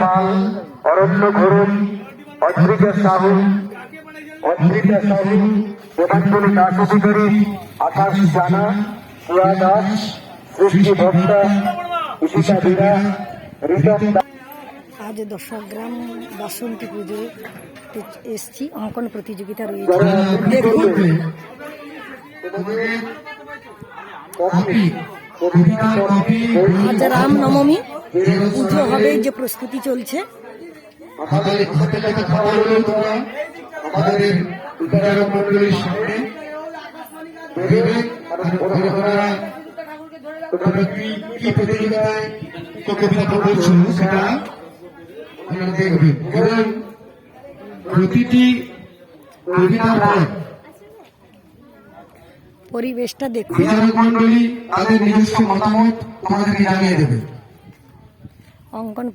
পাল অরণ্য ঘোরম অদ্রিকা সাহু অদ্রিকা সাহু দেবাঞ্জলি দাস অধিকারী আকাশ জানা কুয়া দাস সৃষ্টি ভক্তা ঈশিতা বীরা রিতম আজ দশক গ্রাম বাসন্তী পুজোয় এসছি অঙ্কন প্রতিযোগিতা রয়েছে। দেখুন। কবিতা আজ রাম নবমী পুজো হবে যে প্রস্তুতি চলছে। আমাদের হাতে পরিবেশটা দেখুন। বিচারক মন্ডলী তাদের নিজস্ব মতামত তোমাদেরকে জানিয়ে দেবে। অঙ্কন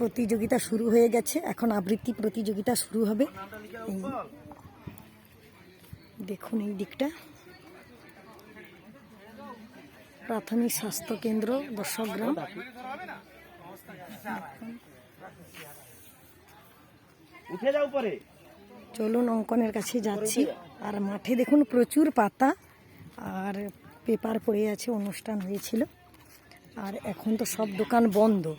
প্রতিযোগিতা শুরু হয়ে গেছে। এখন আবৃত্তি প্রতিযোগিতা শুরু হবে। এই দেখুন এই দিকটা। প্রাথমিক স্বাস্থ্য কেন্দ্র দর্শক গ্রাম। উঠে যাও পরে চলুন অঙ্কনের কাছে যাচ্ছি। আর মাঠে দেখুন প্রচুর পাতা। আর পেপার পড়ে আছে, অনুষ্ঠান হয়েছিল। আর এখন তো সব দোকান বন্ধ।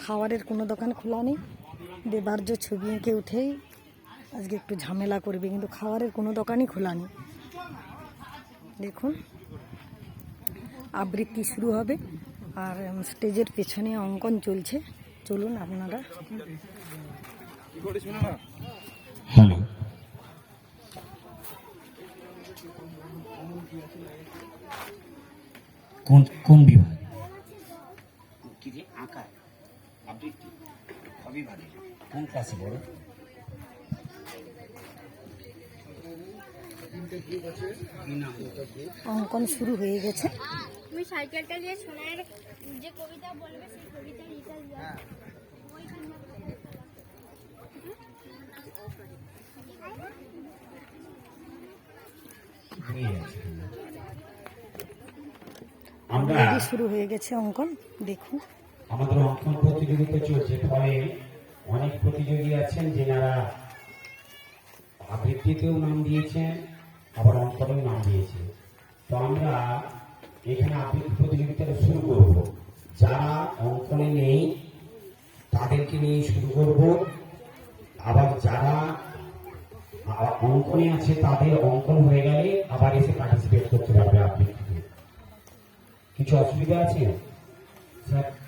খাবারের কোনো দোকান খোলা নেই। দেবার্য ছবি এঁকে উঠেই আজকে একটু ঝামেলা করবে, কিন্তু খাবারের কোনো দোকানই খোলা নেই। দেখুন, আবৃত্তি শুরু হবে। আর স্টেজের পেছনে অঙ্কন চলছে। চলুন আপনারা। হ্যালো। কোন কোন বিভাগ? আঁকা আবৃত্তি সবই ভালো কোন ক্লাসে বড় অঙ্কন শুরু হয়ে গেছে। তুমি সাইকেলটা নিয়ে সোনার যে কবিতা বলবে সেই কবিতা লিখে দিও হয়ে আছে আমরা শুরু হয়ে গেছে অঙ্কন দেখুন। আমাদের অঙ্কন প্রতিযোগিতা চলছে। ফলে অনেক প্রতিযোগী আছেন যেনারা আবৃত্তিতেও নাম দিয়েছেন আবার অঙ্কনেও নাম দিয়েছে তো আমরা এখানে আবৃত্তি প্রতিযোগিতাটা শুরু করব। যারা অঙ্কনে নেই তাদেরকে নিয়ে শুরু করব। আবার যারা অঙ্কনে আছে, তাদের অঙ্কন হয়ে গেলে আবার এসে পার্টিসিপেট করতে পারবে আপনি। কিছু অসুবিধা আছে? স্যার?